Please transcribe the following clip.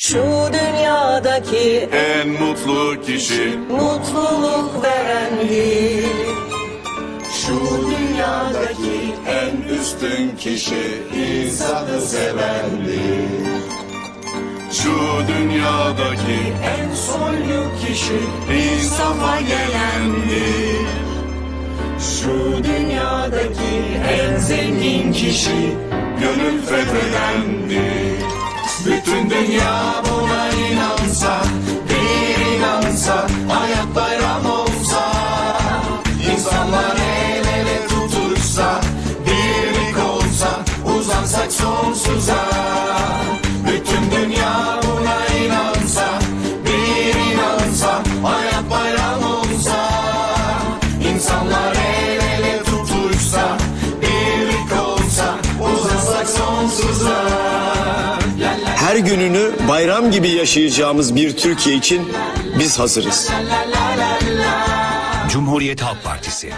Şu dünyadaki En mutlu kişi mutluluk verendir. Şu dünyadaki en üstün kişi insanı sevendir. Şu dünyadaki en soylu kişi insafa gelendir. Şu dünyadaki en zengin kişi gönül fethedendir. Dünya buna inansa, bir inansa, hayat bayram olsa. İnsanlar el ele tutuşsa, birlik olsa, uzansak sonsuza. Bütün dünya buna bir inansa, hayat bayram olsa. İnsanlar Her gününü bayram gibi yaşayacağımız bir Türkiye için biz hazırız. Cumhuriyet Halk Partisi